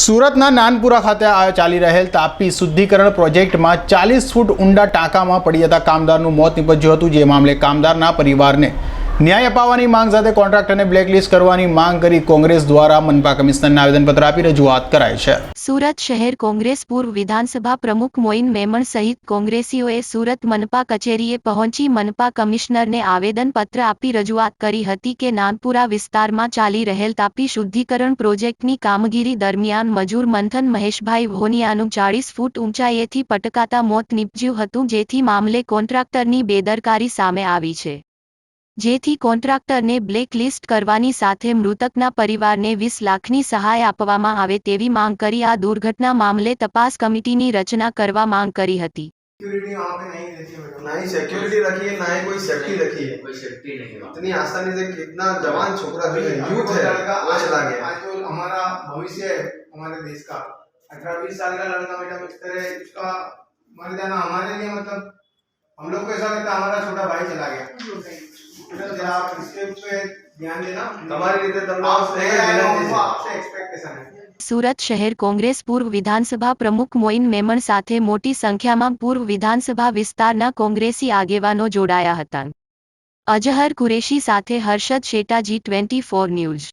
સુરતના નાનપુરા ખાતે ચાલી રહેલ તાપી શુદ્ધિકરણ પ્રોજેક્ટમાં ચાલીસ ફૂટ ઊંડા ટાંકામાં પડી જતા કામદારનું મોત નિપજ્યું હતું. જે મામલે કામદારના પરિવારને ન્યાય અપાવવાની માંગ સાથે કોન્ટ્રાક્ટરને બ્લેકલિસ્ટ કરવાની માંગ કરી કોંગ્રેસ દ્વારા મનપા કમિશનરને આવેદનપત્ર આપી રજૂઆત કરાઈ છે. સુરત શહેર કોંગ્રેસ પૂર્વ વિધાનસભા પ્રમુખ મોઇન મેમણ સહિત કોંગ્રેસીઓએ સુરત મનપા કચેરીએ પહોંચી મનપા કમિશનરને આવેદનપત્ર આપી રજૂઆત કરી હતી કે નાનપુરા વિસ્તારમાં ચાલી રહેલ તાપી શુદ્ધિકરણ પ્રોજેક્ટની કામગીરી દરમિયાન મજૂર મંથન મહેશભાઈ ભોનિયાનું ચાળીસ ફૂટ ઊંચાઈએથી પટકાતા મોત નીપજ્યું હતું જેથી મામલે કોન્ટ્રાક્ટરની બેદરકારી સામે આવી છે. જેથી કોન્ટ્રાક્ટરને બ્લેક લિસ્ટ કરવાની સાથે મૃતકના પરિવારને વીસ લાખની સહાય આપવામાં આવે તેવી માંગ કરી આ દુર્ઘટના મામલે તપાસ કમિટીની રચના કરવા માંગ કરી હતી सिक्योरिटी वहाँ पे नहीं रहती है मैडम ना ही सिक्योरिटी रखी है ना ही कोई सेफ्टी रखी है कोई सेफ्टी नहीं वहाँ इतनी आसानी से कितना जवान छोकरा जो है अभी यूथ वो है लड़का वो आज चला गया आज जो हमारा भविष्य है हमारे देश का अठारह बीस साल का लड़का मैडम इस तरह उसका मर जाना हमारे लिए मतलब हम लोग को ऐसा लगता है हमारा छोटा भाई चला गया मैडम जरा आप इसके पे ध्यान देना તમારી રીતે તમને आप સ્નેહ नए आए हो, વિનંતી हमको છે आपसे एक्सपेक्टेशन है સુરત શહેર કોંગ્રેસ પૂર્વ વિધાનસભા પ્રમુખ મોઇન મેમણ સાથે મોટી સંખ્યામાં પૂર્વ વિધાનસભા વિસ્તારના કોંગ્રેસી આગેવાનો જોડાયા હતા અજહર કુરેશી સાથે Harshad Sheta ji twenty four news